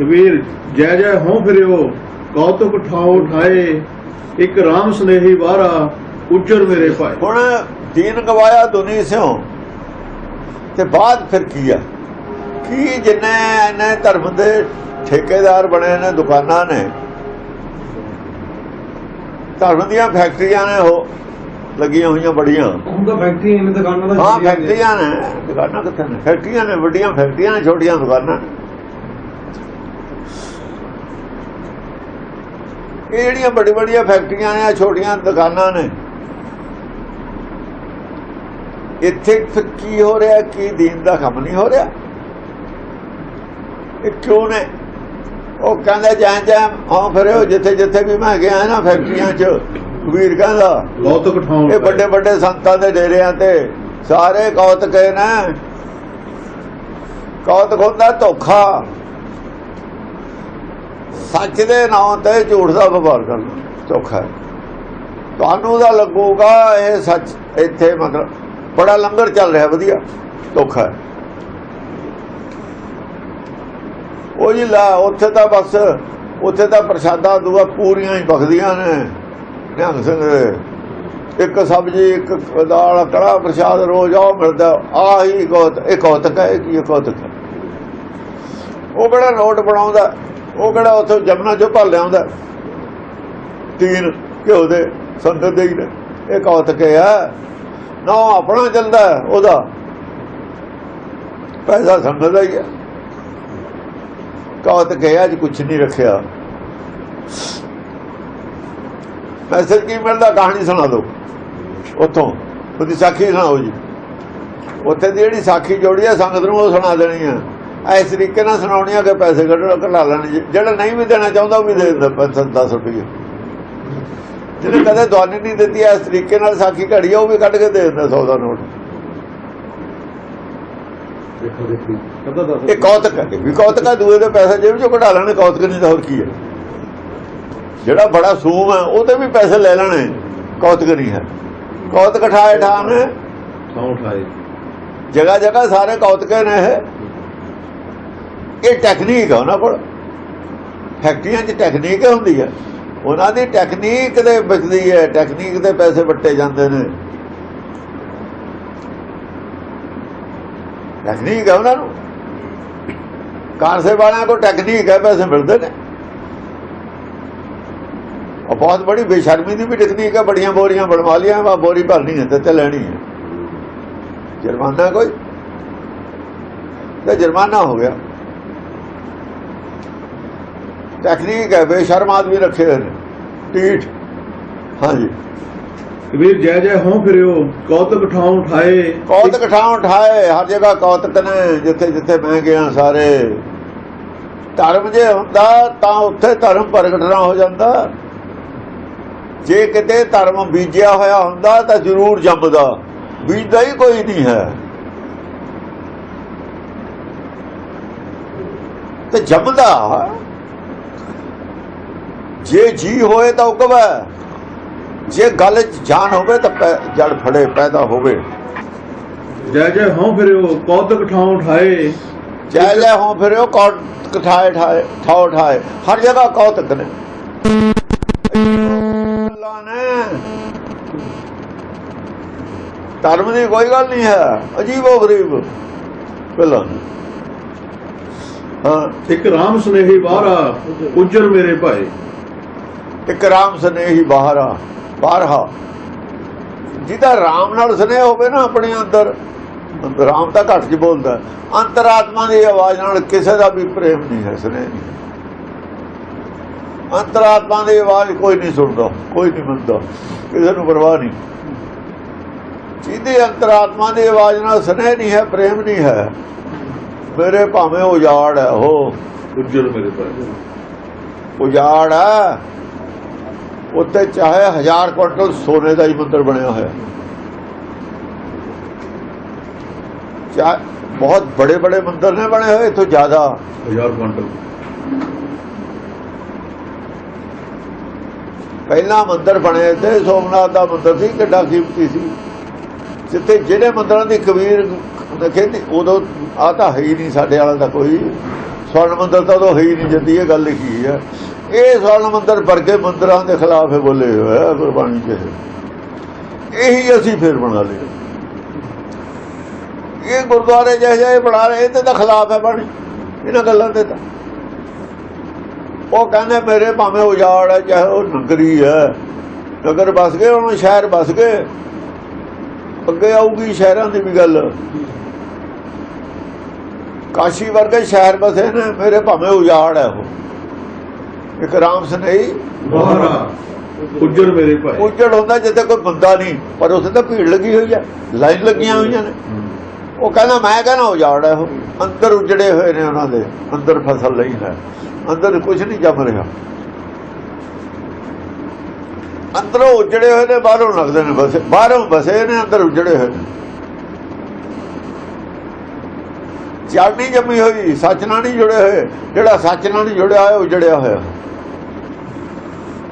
ਕਬੀਰ ਜੈ ਜੈ ਹੋ ਫਿਰਿਓ ਕੌਤਕ ਠਾਉ ਠਾਏ ਇੱਕ ਰਾਮ ਸਨੇਹੀ ਵਾਰਾ ਉੱਜਰ ਮੇਰੇ ਭਾਈ ਹੁਣ ਦੀਨ ਗਵਾਇਆ ਦੁਨੀ ਸਿਓ ਤੇ ਬਾਅਦ ਫਿਰ ਕੀ ਆ? ਕੀ ਜਿੰਨੇ ਇਹਨੇ ਧਰਮ ਦੇ ਠੇਕੇਦਾਰ ਬਣੇ ਨੇ ਦੁਕਾਨਾਂ ਨੇ ਧਰਮ ਦੀਆਂ ਫੈਕਟਰੀਆਂ ਨੇ ਉਹ ਲੱਗੀਆਂ ਹੋਈਆਂ ਬੜੀਆਂ। ਹੁਣ ਤਾਂ ਫੈਕਟਰੀ ਇਹਨੇ ਦੁਕਾਨਾਂ ਦਾ ਹਾਂ ਫੈਕਟਰੀਆਂ ਨੇ ਦੁਕਾਨਾਂ ਕਿੱਥੇ ਨੇ? ਫੈਕਟਰੀਆਂ ਨੇ ਵੱਡੀਆਂ ਫੈਕਟਰੀਆਂ ਨੇ ਛੋਟੀਆਂ ਦੁਕਾਨਾਂ ਨੇ। ਇਹ ਜਿਹੜੀਆਂ ਵੱਡੀ ਵੱਡੀਆਂ ਫੈਕਟਰੀਆਂ ਨੇ ਛੋਟੀਆਂ ਦੁਕਾਨਾਂ ਨੇ। ਇੱਥੇ ਕੀ ਹੋ ਰਿਹਾ? ਕੀ ਦੀਨ ਦਾ ਕੰਮ ਨਹੀਂ ਹੋ ਰਿਹਾ? ਇਹ ਕਿਉਂ ਨੇ? ਉਹ ਕਹਿੰਦਾ ਜਾਂ ਜਾਂ ਹਾਂ ਫਿਰਿਓ ਜਿੱਥੇ ਜਿੱਥੇ ਵੀ ਮੈਂ ਗਿਆ ਨਾ ਫੈਕਟਰੀਆਂ 'ਚ ਕਬੀਰ ਕਹਿੰਦਾ ਕੌਤਕ ਠਾਉ ਇਹ ਵੱਡੇ ਵੱਡੇ ਸੰਤਾਂ ਦੇ ਡੇਰਿਆਂ ਤੇ। ਸਾਰੇ ਕੌਤਕ ਨੇ। ਕੌਤਕ ਹੁੰਦਾ ਧੋਖਾ। ਸੱਚ ਦੇ ਨਾਂ ਤੇ ਝੂਠ ਦਾ ਵਪਾਰ ਕਰਨਾ। ਧੋਖਾ ਤੁਹਾਨੂੰ ਦਾ ਲੱਗੂਗਾ ਇਹ ਸੱਚ, ਇੱਥੇ ਮਤਲਬ ਬੜਾ ਲੰਗਰ ਚੱਲ ਰਿਹਾ, ਵਧੀਆ। ਧੋਖਾ ਉਹ ਜੀ ਲਾ, ਉੱਥੇ ਤਾਂ ਬਸ, ਉੱਥੇ ਤਾਂ ਪ੍ਰਸ਼ਾਦਾ ਦੂਆ ਪੂਰੀਆਂ ਹੀ ਬਖਦੀਆਂ ਨੇ, ਨਿਹੰਗ ਸਿੰਘ ਦੇ। ਇੱਕ ਸਬਜ਼ੀ, ਇੱਕ ਦਾਲ ਕੜਾ ਪ੍ਰਸ਼ਾਦ ਰੋਜ਼ ਆਹ ਮਿਲਦਾ, ਆਹੀ ਕੌਤ ਇਹ ਕੌਤਕ ਹੈ ਇਹ ਕੀ ਇਹ ਹੈ। ਉਹ ਕਿਹੜਾ ਨੋਟ ਬਣਾਉਂਦਾ। ਉਹ ਕਿਹੜਾ ਉੱਥੋਂ ਜਮਨਾ ਚੋਂ ਭਰ ਲਿਆਉਂਦਾ? ਤੀਨ ਘਿਓ ਦੇ ਸੰਗਤ ਦੇ ਹੀ ਨੇ। ਇਹ ਕੌਤਕ ਹੈ। ਨਾ ਉਹ ਆਪਣਾ ਚੱਲਦਾ ਹੈ, ਉਹਦਾ ਪੈਸਾ ਸੰਗਤ ਦਾ ਹੀ ਹੈ। ਕੌਤਕ ਹੈ ਅੱਜ ਕੁਝ ਨਹੀਂ ਰੱਖਿਆ। ਮੈਸੇਜ ਕੀ ਮਿਲਦਾ? ਕਹਾਣੀ ਸੁਣਾ ਦਿਓ। ਉੱਥੋਂ। ਉਹਦੀ ਸਾਖੀ ਸੁਣਾਓ ਜੀ। ਉੱਥੇ ਦੀ ਜਿਹੜੀ ਸਾਖੀ ਜੋੜੀ ਆ ਸੰਗਤ ਨੂੰ ਉਹ ਸੁਣਾ ਦੇਣੀ ਆ ਇਸ ਤਰੀਕੇ ਨਾਲ ਸੁਣਾਉਣੀ ਆ ਕਿ ਪੈਸੇ ਕੱਢੋ ਕਢਾ ਲੈਣੇ। ਜਿਹੜਾ ਨਹੀਂ ਵੀ ਦੇਣਾ ਚਾਹੁੰਦਾ ਉਹ ਵੀ ਦੇ ਦਿੰਦਾ 10 ਰੁਪਏ ਜਿਹਨੇ ਕਦੇ ਦਵਾਨੀ ਨਹੀਂ ਦਿੱਤੀ ਇਸ ਤਰੀਕੇ ਨਾਲ ਸਾਖੀ ਘੜੀ ਉਹ ਵੀ ਕੱਢ ਕੇ ਦੇ ਦਿੰਦਾ 100 ਦਾ ਨੋਟ। ਇਹ ਕੌਤਕ ਹੈ ਵੀ ਕੌਤਕ ਹੈ ਦੂਏ ਦੇ ਪੈਸੇ ਜੇਬ ਚੋਂ ਕਢਾ ਲੈਣੇ ਕੌਤਕ ਨਹੀਂ ਤਾਂ ਹੋਰ ਕੀ ਹੈ ਜਿਹੜਾ ਬੜਾ ਸੂਮ ਹੈ ਉਹ ਤੇ ਵੀ ਪੈਸੇ ਲੈ ਲੈਣੇ ਕੌਤਕ ਨਹੀਂ ਹੈ। ਕੌਤਕ ਠਾਏ ਠਾਣ ਠਾਉ ਠਾਏ ਜਗ੍ਹਾ ਜਗ੍ਹਾ ਸਾਰੇ ਕੌਤਕੇ ਨੇ ਇਹ। ਇਹ ਟੈਕਨੀਕ ਹੈ ਉਹਨਾਂ ਕੋਲ। ਫੈਕਟਰੀਆਂ 'ਚ ਟੈਕਨੀਕ ਹੁੰਦੀ ਹੈ ਉਹਨਾਂ ਦੀ ਟੈਕਨੀਕ ਦੇ ਬਚਦੀ ਹੈ ਟੈਕਨੀਕ ਦੇ ਪੈਸੇ ਵੱਟੇ ਜਾਂਦੇ ਨੇ। ਟੈਕਨੀਕ ਹੈ ਉਹਨਾਂ ਨੂੰ। ਕਾਂਸੇ ਵਾਲਿਆਂ ਕੋਲ ਟੈਕਨੀਕ ਹੈ ਪੈਸੇ ਮਿਲਦੇ ਨੇ। ਉਹ ਬਹੁਤ ਬੜੀ ਬੇਸ਼ਰਮੀ ਦੀ ਵੀ ਟੈਕਨੀਕ ਹੈ ਬੜੀਆਂ ਬੋਰੀਆਂ ਬਣਵਾ ਲੀਆਂ ਵਾ ਬੋਰੀ ਭਰਨੀ ਹੈ ਤੇ ਲੈਣੀ ਹੈ। ਜੁਰਮਾਨਾ ਕੋਈ? ਤੇ ਜੁਰਮਾਨਾ ਹੋ ਗਿਆ। ਟੈਕਨੀਕ ਹੈ ਬੇਸ਼ਰਮ ਆਦਮੀ ਰੱਖੇ ਹੋਏ ਨੇ। ਟੀਠ ਹਾਂਜੀ। ਕਬੀਰ ਜੈ ਜੈ ਹੋ ਫਿਰਿਓ ਕੌਤਕ ਠਾਉ ਠਾਏ ਕੌਤਕ ਠਾਉ ਠਾਏ ਹਰ ਜਗ੍ਹਾ ਕੌਤਕ ਨੇ ਜਿੱਥੇ ਜਿੱਥੇ ਮੈਂ ਗਿਆ ਸਾਰੇ। ਧਰਮ ਜੇ ਹੁੰਦਾ ਤਾਂ ਉੱਥੇ ਧਰਮ ਪ੍ਰਗਟ ਨਾ ਹੋ ਜਾਂਦਾ। ਜੇ ਕਿਤੇ ਧਰਮ ਬੀਜਿਆ ਹੋਇਆ ਹੁੰਦਾ ਤਾਂ ਜ਼ਰੂਰ ਜੰਮਦਾ। ਬੀਜਦਾ ਹੀ ਕੋਈ ਨਹੀਂ ਹੈ। ਤੇ ਜੰਮਦਾ। ਜੇ ਜੀ ਹੋਏ ਤਾਂ ਉਗਵੇ ਜੇ ਗੱਲ ਜਾਨ ਹੋਵੇ ਤਾਂ ਜੜ ਫੜੇ ਪੈਦਾ ਹੋਵੇ। ਜੈ ਜੈ ਹੋ ਫਿਰਿਓ ਕੌਤਕ ਠਾਉ ਠਾਏ ਜੈ ਜੈ ਹੋ ਫਿਰਿਓ ਕੌਤ ਕਠਾਏ ਠਾਏ ਠਾਓ ਠਾਏ ਹਰ ਜਗ੍ਹਾ ਕੌਤਕ ਨੇ। ਅੱਲਾ ਨੇ। ਧਰਮ ਦੀ ਕੋਈ ਗੱਲ ਨਹੀਂ ਹੈ। ਅਜੀਬੋ ਗਰੀਬ। ਪਹਿਲਾਂ। ਹਾਂ। ਇੱਕ ਰਾਮ ਸਨੇਹੀ ਵਾਰਾ ਉੱਜਰ ਮੇਰੇ ਭਾਈ ਇੱਕ ਰਾਮ ਸਨੇਹੀ ਬਾਹਰਾ ਬਾਹਰਾ ਜਿਹਦਾ ਰਾਮ ਨਾਲ ਸਨੇਹ ਹੋਵੇ ਨਾ ਆਪਣੇ ਅੰਦਰ ਰਾਮ ਤਾਂ ਘੱਟ ਚ ਬੋਲਦਾ। ਅੰਤਰਾਤਮਾ ਦੀ ਆਵਾਜ਼ ਨਾਲ ਕਿਸੇ ਦਾ ਵੀ ਪ੍ਰੇਮ ਨਹੀਂ ਹੈ ਸਨੇਹ ਨਹੀਂ ਅੰਤਰਾਤਮਾ ਦੀ ਆਵਾਜ਼ ਕੋਈ ਨਹੀਂ ਸੁਣਦਾ ਕੋਈ ਨਹੀਂ ਮੰਨਦਾ ਕਿਸੇ ਨੂੰ ਪਰਵਾਹ ਨਹੀਂ। ਜਿਹਦੀ ਅੰਤਰਾਤਮਾ ਦੀ ਆਵਾਜ਼ ਨਾਲ ਸਨੇਹ ਨਹੀਂ ਹੈ ਪ੍ਰੇਮ ਨਹੀਂ ਹੈ ਮੇਰੇ ਭਾਵੇਂ ਉਜਾੜ ਹੈ ਉਹ ਉੱਜਰ ਮੇਰੇ ਭਾਈ। ਉਜਾੜ ਹੈ। ਉੱਤੇ ਚਾਹੇ ਹਜ਼ਾਰ ਕੁਇੰਟਲ ਸੋਨੇ ਦਾ ਹੀ ਮੰਦਰ ਬਣਿਆ ਹੋਇਆ। ਚਾਹ ਬਹੁਤ ਬੜੇ ਬੜੇ ਮੰਦਰ ਨੇ ਬਣੇ ਹੋਏ ਇਥੋਂ ਜ਼ਿਆਦਾ। ਹਜ਼ਾਰ ਕੁਆਂਟਲ ਪਹਿਲਾ ਮੰਦਰ ਬਣੇ ਤੇ ਸੋਮਨਾਥ ਦਾ ਮੰਦਰ ਸੀ ਕਿੱਡਾ ਕੀਮਤੀ ਸੀ। ਜਿੱਥੇ ਜਿਹੜੇ ਮੰਦਰਾਂ ਦੀ ਕਬੀਰ ਕਹਿੰਦੀ ਉਦੋਂ ਆ ਤਾਂ ਹੈ ਹੀ ਨਹੀਂ ਸਾਡੇ ਵਾਲਾ ਦਾ ਕੋਈ। ਸਵਰਨ ਮੰਦਰ ਤਾਂ ਉਹ ਹੈ ਹੀ ਨਹੀਂ ਜਦੀ ਇਹ ਗੱਲ ਲਿਖੀ ਹੈ। ਇਹ ਸਵਰਨ ਮੰਦਰ ਵਰਗੇ ਮੰਦਰਾਂ ਦੇ ਖਿਲਾਫ ਇਹ ਬੋਲੇ ਹੋਇਆ ਗੁਰਬਾਣੀ 'ਚ ਇਹੀ ਅਸੀਂ ਫੇਰ ਬਣਾ ਲਏ। ਇਹ ਗੁਰਦੁਆਰੇ ਜਿਹੇ ਜਿਹੇ ਬਣਾ ਰਹੇ ਇਹਦੇ ਤਾਂ ਖਿਲਾਫ ਹੈ ਬਣ। ਇਹਨਾਂ ਗੱਲਾਂ ਦੇ ਤਾਂ। ਉਹ ਕਹਿੰਦੇ ਮੇਰੇ ਭਾਵੇਂ ਉਜਾੜ ਹੈ, ਚਾਹੇ ਉਹ ਨਗਰੀ ਹੈ। ਨਗਰ ਬਸ ਗਏ, ਹੁਣ ਸ਼ਹਿਰ ਬਸ ਗਏ। ਅੱਗੇ ਆਊਗੀ ਸ਼ਹਿਰਾਂ ਦੀ ਵੀ ਗੱਲ। ਕਾਸ਼ੀ ਵਰਗੇ ਸ਼ਹਿਰ ਬਸੇ ਨੇ, ਮੇਰੇ ਭਾਵੇਂ ਉਜਾੜ ਹੈ ਉਹ। ਇੱਕ ਰਾਮ ਸਨੇਹੀ ਬਾਹਰਾ ਉੱਜਰ ਮੇਰੇ ਭਾਈ। ਉਜੜ ਹੁੰਦਾ ਜਿੱਥੇ ਕੋਈ ਬੰਦਾ ਨਹੀਂ ਪਰ ਉੱਥੇ ਤਾਂ ਭੀੜ ਲੱਗੀ ਹੋਈ ਹੈ ਲਾਈਨ ਲੱਗੀਆਂ ਹੋਈਆਂ ਨੇ। ਉਹ ਕਹਿੰਦਾ ਮੈਂ ਕਹਿੰਦਾ ਉਜਾੜ ਹੈ ਉਹ। ਅੰਦਰ ਉਜੜੇ ਹੋਏ ਨੇ ਉਹਨਾਂ ਦੇ ਅੰਦਰ ਫਸਲ ਨਹੀਂ ਹੈ। ਅੰਦਰ ਕੁਝ ਨਹੀਂ ਜੰਮ ਰਿਹਾ। ਅੰਦਰੋਂ ਉਜੜੇ ਹੋਏ ਨੇ ਬਾਹਰੋਂ ਲੱਗਦੇ ਨੇ ਬਸੇ ਬਾਹਰੋਂ ਬਸੇ ਨੇ ਅੰਦਰ ਉਜੜੇ ਹੋਏ ਨੇ। ਜੜ ਨਹੀਂ ਜੰਮੀ ਹੋਈ ਸੱਚ ਨਾਲ ਨਹੀਂ ਜੁੜੇ ਹੋਏ। ਜਿਹੜਾ ਸੱਚ ਨਾਲ ਨਹੀਂ ਜੁੜਿਆ ਹੋਇਆ ਉਜੜਿਆ ਹੋਇਆ।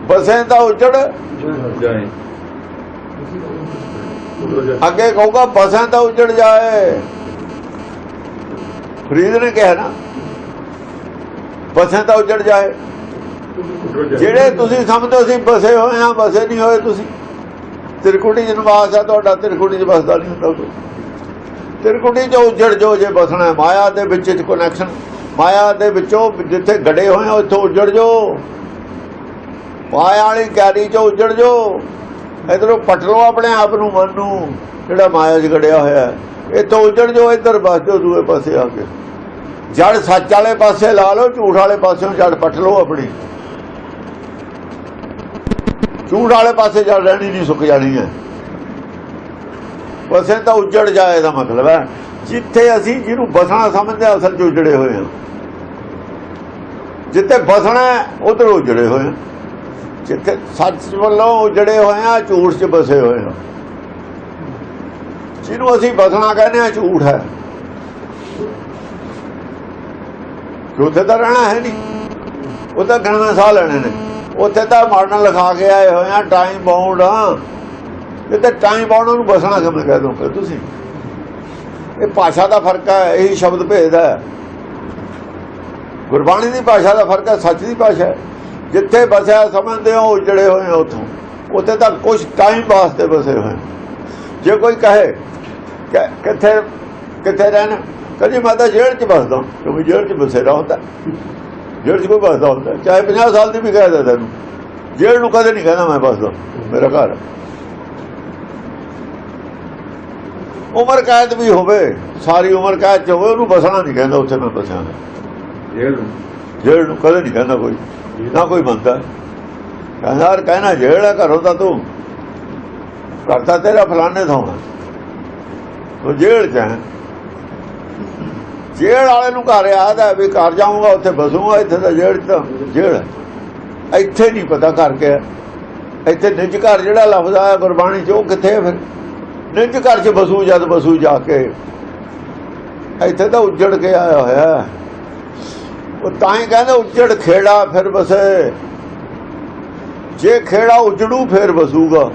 ਬਸੇ ਤਾਂ ਉਜੜ। ਜਾਏ। ਅੱਗੇ ਕਹੂਗਾ ਬਸਾਂ ਤਾਂ ਉਜੜ ਜਾਏ। ਫਰੀਦ ਨੇ ਕਿਹਾ ਨਾ ਬਸਾਂ ਤਾਂ ਉਜੜ ਜਾਏ। ਜਿਹੜੇ ਤੁਸੀਂ ਸਮਝਦੇ ਸੀ ਬਸੇ ਹੋਏ ਆ ਬਸੇ ਨਹੀਂ ਹੋਏ ਤੁਸੀਂ। ਤਿਰਕੁਟੀ ਜਨਵਾਸ ਆ ਤੁਹਾਡਾ ਤਿਰਕੁਟੀ ਚ ਬਸਦਾ ਨਹੀਂ ਹੁੰਦਾ ਕੋਈ। ਤਿਰਕੁਟੀ ਚ ਉਜੜ ਜੋ ਜੇ ਬਸਣਾ ਮਾਇਆ ਦੇ ਵਿੱਚ ਕਨੈਕਸ਼ਨ ਮਾਇਆ ਦੇ ਵਿੱਚੋਂ ਜਿੱਥੇ ਗੜੇ ਹੋਏ ਉੱਥੋਂ ਉਜੜ ਜੋ। ਮਾਇਆ ਵਾਲੀ ਕੈਰੀ ਚ ਉਜੜ ਜੋ। ਇਧਰੋਂ ਪਟ ਲੋ ਆਪਣੇ ਆਪ ਨੂੰ ਮਨ ਨੂੰ ਜਿਹੜਾ ਮਾਇਆ 'ਚ ਗੜਿਆ ਹੋਇਆ ਹੈ। ਇੱਥੋਂ ਉਜੜ ਜੋ ਇਧਰ ਬਸ ਜੋ ਦੂਏ ਪਾਸੇ ਆ ਕੇ। ਜੜ ਸੱਚ ਵਾਲੇ ਪਾਸੇ ਲਾ ਲਓ ਝੂਠ ਵਾਲੇ ਪਾਸਿਓਂ ਜੜ ਪਟ ਲੋ ਆਪਣੀ। ਝੂਠ ਵਾਲੇ ਪਾਸੇ ਜੜ ਰਹਿਣੀ ਨਹੀਂ ਸੁੱਕ ਜਾਣੀ ਹੈ। ਵਸੇ ਤਾਂ ਉਜੜ ਜਾਏ ਦਾ ਮਤਲਬ ਹੈ। ਜਿੱਥੇ ਅਸੀਂ ਜਿਹਨੂੰ ਬਸਣਾ ਸਮਝਦੇ ਹਾਂ, ਅਸਲ 'ਚ ਉਜੜੇ ਹੋਏ ਹਾਂ। ਜਿੱਥੇ ਬਸਣਾ ਉਧਰ ਉਜੜੇ ਹੋਏ ਹਾਂ। ਜਿੱਥੇ ਸੱਚ ਵੱਲੋਂ ਉਜੜੇ ਹੋਏ ਆ, ਝੂਠ 'ਚ ਬਸੇ ਹੋਏ ਆ। ਜਿਹਨੂੰ ਅਸੀਂ ਬਸਣਾ ਕਹਿੰਦੇ ਆ, ਝੂਠ ਹੈ। ਉੱਥੇ ਤਾਂ ਰਹਿਣਾ ਹੈ ਨਹੀਂ। ਉਹ ਤਾਂ ਗਣਨਾ ਸਾਹ ਲੈਣੇ ਨੇ। ਉੱਥੇ ਤਾਂ ਮਾਰਨ ਲਿਖਾ ਕੇ ਆਏ ਹੋਏ ਆ ਟਾਈਮ ਬਾਉਂਡ ਆ। ਜਿੱਥੇ ਟਾਈਮ ਬਾਉਂਡ ਨੂੰ ਬਸਣਾ ਕਿਵੇਂ ਕਹਿ ਦੋ ਤੁਸੀਂ? ਇਹ ਭਾਸ਼ਾ ਦਾ ਫ਼ਰਕ ਹੈ, ਇਹੀ ਸ਼ਬਦ ਭੇਜਦਾ ਗੁਰਬਾਣੀ ਦੀ ਭਾਸ਼ਾ ਦਾ ਫ਼ਰਕ ਹੈ, ਸੱਚ ਦੀ ਭਾਸ਼ਾ ਹੈ। ਜਿੱਥੇ ਬਸਿਆ ਸਮਝਦੇ ਹੋ ਉਜੜੇ ਹੋਏ ਆ ਉਥੋਂ। ਉੱਥੇ ਤਾਂ ਕੁਝ ਟਾਈਮ ਵਾਸਤੇ ਬਸੇ ਹੋਏ। ਜੇ ਕੋਈ ਕਹੇ ਕਿੱਥੇ ਕਿੱਥੇ ਰਹਿਣਾ ਕਦੀ ਮੈਂ ਤਾਂ ਜੇਲ੍ਹ 'ਚ ਬਸਦਾ ਕਿਉਂਕਿ ਜੇਲ੍ਹ 'ਚ ਬਸੇਰਾ ਹੁੰਦਾ ਜੇਲ੍ਹ 'ਚ ਕੋਈ ਬਸਦਾ ਹੁੰਦਾ। ਚਾਹੇ 50 ਸਾਲ ਦੀ ਵੀ ਕਹਿ ਦੇ ਤੈਨੂੰ। ਜੇਲ੍ਹ ਨੂੰ ਕਦੇ ਨਹੀਂ ਕਹਿੰਦਾ ਮੈਂ ਬਸਦਾ ਮੇਰਾ ਘਰ। ਹੈ। ਉਮਰ ਕੈਦ ਵੀ ਹੋਵੇ ਸਾਰੀ ਉਮਰ ਕੈਦ 'ਚ ਹੋਵੇ ਉਹਨੂੰ ਬਸਣਾ ਨਹੀਂ ਕਹਿੰਦਾ ਉੱਥੇ ਮੈਂ ਬਸਿਆ। ਜੇਲ੍ਹ ਨੂੰ ਕਦੇ ਨਹੀਂ ਕਹਿੰਦਾ ਕੋਈ। ਨਾ ਕੋਈ ਬੰਦਾ। ਕਹਿੰਦਾ ਕਹਿਣਾ ਜੇਲ੍ਹ ਹੈ, ਘਰੋਂ ਤਾਂ ਤੂੰ। ਕਰਤਾ ਤੇਰਾ ਫਲਾਣੇ ਥਾਂ ਤੂੰ ਜੇਲ੍ਹ ਚ ਹੈ। ਜੇਲ੍ਹ ਵਾਲੇ ਨੂੰ ਘਰ ਯਾਦ ਹੈ ਵੀ ਘਰ ਜਾਊਂਗਾ, ਉੱਥੇ ਬਸੂੰਗਾ ਇੱਥੇ ਤਾਂ ਜੇਲ੍ਹ ਚ ਤਾਂ ਜੇਲ੍ਹ ਇੱਥੇ ਨਹੀਂ ਪਤਾ ਕਰ ਕੇ ਇੱਥੇ ਨਿੱਜ ਘਰ ਜਿਹੜਾ ਲਫ਼ਜ਼ ਆਇਆ ਗੁਰਬਾਣੀ ਚ, ਉਹ ਕਿੱਥੇ ਹੈ ਫਿਰ? ਨਿੱਜ ਘਰ ਚ ਬਸੂ ਜਦ ਬਸੂ ਜਾ ਕੇ। ਇੱਥੇ ਤਾਂ ਉੱਜੜ ਕੇ ਆਇਆ ਹੋਇਆ ਉਹ ਤਾਂ ਹੀ ਕਹਿੰਦੇ ਉੱਜੜ ਖੇੜਾ ਫਿਰ ਬਸੇ ਜੇ ਖੇੜਾ ਉਜੜੂ ਫਿਰ ਬਸੂਗਾ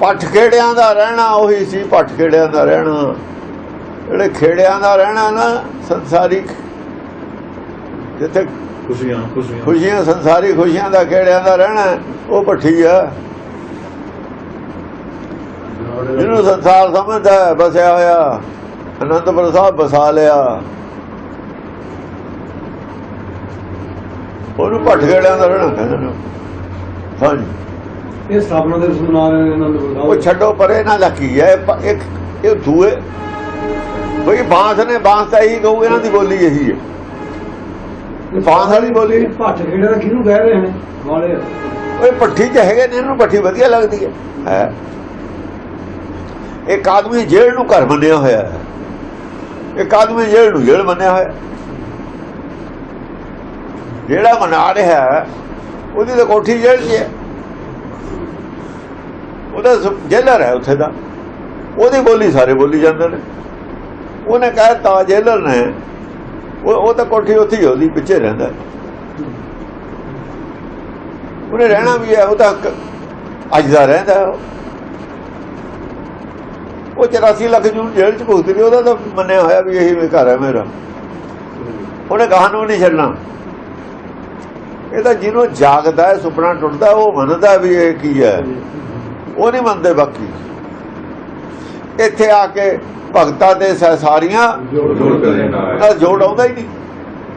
ਪੱਠ ਖੇੜਿਆਂ ਦਾ ਰਹਿਣਾ ਉਹੀ ਸੀ ਪੱਠ ਖੇੜਿਆਂ ਦਾ ਰਹਿਣਾ। ਜਿਹੜੇ ਖੇੜਿਆਂ ਦਾ ਰਹਿਣਾ ਨਾ ਸੰਸਾਰਿਕ ਜਿੱਥੇ ਖੁਸ਼ੀਆਂ ਖੁਸ਼ੀਆਂ। ਖੁਸ਼ੀਆਂ ਸੰਸਾਰੀ ਖੁਸ਼ੀਆਂ ਦਾ ਖੇੜਿਆਂ ਦਾ ਰਹਿਣਾ ਉਹ ਪੱਠੀ ਆ। ਜਿਹਨੂੰ ਸੰਸਾਰ ਸਮਝਦਾ ਬਸਿਆ ਹੋਇਆ। ਅਨੰਦਪੁਰ ਸਾਹਿਬ ਬਸਾ ਲਿਆ। ਉਹਨੂੰ ਭੱਟ ਗੇੜਿਆਂ ਦਾ ਰਹਿਣਾ ਕਹਿੰਦੇ ਹਾਂਜੀ। ਇਹ ਸਥਾਪਨਾ ਦੇ ਸੁਣਾ ਰਹੇ ਅਨੰਦਪੁਰ ਸਾਹਿਬ। ਉਹ ਛੱਡੋ ਪਰੇ ਨਾ ਦਾ ਕੀ ਹੈ ਇੱਕ ਇਹ ਦੂਏ। ਬਈ ਬਾਂਸ ਨੇ ਬਾਂਸ ਤਾਂ ਇਹੀ ਕਹੂ ਇਹਨਾਂ ਦੀ ਬੋਲੀ ਇਹੀ ਹੈ। ਬਾਂਸ ਵਾਲੀ ਬੋਲੀ। ਭੱਟ ਖੇੜੇ ਦਾ ਕਿਹਨੂੰ ਕਹਿ ਰਹੇ ਨੇ? ਵਾਲੇ। ਓਏ ਪੱਠੀ ਚ ਹੈਗੇ ਨੇ ਇਹਨੂੰ ਪੱਠੀ ਵਧੀਆ ਲੱਗਦੀ ਹੈ। ਹੈ। ਇੱਕ ਆਦਮੀ ਜੇਲ੍ਹ ਨੂੰ ਘਰ ਮੰਨਿਆ ਹੋਇਆ ਹੈ। ਇੱਕ ਆਦਮੀ ਜੇਲ੍ਹ ਨੂੰ ਜੇਲ੍ਹ ਮੰਨਿਆ ਹੋਇਆ। ਜਿਹੜਾ ਮਨਾ ਰਿਹਾ ਉਹਦੀ ਤਾਂ ਕੋਠੀ ਜੇਲ੍ਹ 'ਚ ਹੈ। ਉਹਦਾ ਜੇਲਰ ਹੈ ਉੱਥੇ ਦਾ। ਉਹਦੀ ਬੋਲੀ ਸਾਰੇ ਬੋਲੀ ਜਾਂਦੇ ਨੇ। ਉਹਨੇ ਕਹਿਤਾ ਜੇਲਰ ਨੇ। ਉਹ ਉਹ ਤਾਂ ਕੋਠੀ ਉੱਥੇ ਉਹਦੀ ਪਿੱਛੇ ਰਹਿੰਦਾ। ਉਹਨੇ ਰਹਿਣਾ ਵੀ ਹੈ, ਉਹ ਤਾਂ ਅੱਜ ਦਾ ਰਹਿੰਦਾ ਉਹ। ਉਹ 84 ਲੱਖ ਜੂਨ ਜੇਲ੍ਹ ਚ ਭੁਗਤ ਰਹੀ ਉਹਦਾ ਤਾਂ ਮੰਨਿਆ ਹੋਇਆ ਵੀ ਇਹੀ ਘਰ ਹੈ ਮੇਰਾ। ਉਹਨੇ ਗਾਹ ਨੂੰ ਨਹੀਂ ਛੱਡਣਾ। ਇਹ ਤਾਂ ਜਿਹਨੂੰ ਜਾਗਦਾ ਹੈ, ਸੁਪਨਾ ਟੁੱਟਦਾ, ਉਹ ਮੰਨਦਾ ਵੀ ਇਹ ਕੀ ਹੈ। ਉਹ ਨਹੀਂ ਮੰਨਦੇ ਬਾਕੀ। ਇੱਥੇ ਆ ਕੇ ਭਗਤਾਂ ਦੇ ਸਾਰੀਆਂ ਜੋੜ ਜੋੜ ਆਉਂਦਾ ਹੀ ਨਹੀਂ।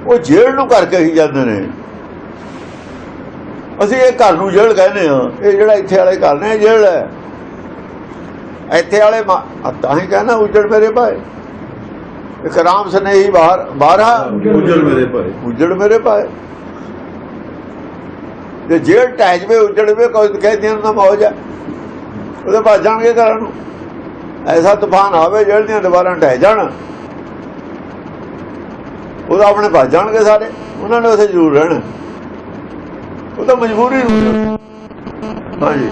ਉਹ ਜੇਲ੍ਹ ਨੂੰ ਕਰਕੇ ਹੀ ਜਾਂਦੇ ਨੇ। ਅਸੀਂ ਇਹ ਘਰ ਨੂੰ ਜੇਲ੍ਹ ਕਹਿੰਦੇ ਆ ਇਹ ਜਿਹੜਾ ਇੱਥੇ ਵਾਲੇ ਘਰ ਨੇ, ਇਹ ਜੇਲ੍ਹ ਹੈ। ਇੱਥੇ ਵਾਲੇ ਤਾਂ ਹੀ ਕਹਿੰਦਾ ਉਜੜ ਮੇਰੇ ਭਾਈ ਇੱਕ ਰਾਮ ਸਨੇਹੀ ਬਾਹਰ ਬਾਹਰਾ ਉਜਲ ਮੇਰੇ ਭਾਈ ਉਜੜ ਮੇਰੇ ਭਾਈ ਤੇ ਜੇਲ੍ਹ ਟਹਿ ਜਵੇ ਉਜੜ ਵੇ ਕੋਈ ਕਹਿੰਦੇ ਨਾ ਮੌਜ ਹੈ ਉਹਦੇ ਭੱਜ ਜਾਣਗੇ ਘਰਾਂ ਨੂੰ। ਐਸਾ ਤੂਫਾਨ ਆਵੇ ਜੇਲ੍ਹ ਦੀਆਂ ਦੁਬਾਰਾ ਟਹਿ ਜਾਣ। ਉਹਦਾ ਆਪਣੇ ਭੱਜ ਜਾਣਗੇ ਸਾਰੇ। ਉਹਨਾਂ ਨੇ ਉੱਥੇ ਜ਼ਰੂਰ ਰਹਿਣਾ। ਉਹ ਤਾਂ ਮਜਬੂਰੀ ਨੂੰ ਹਾਂਜੀ।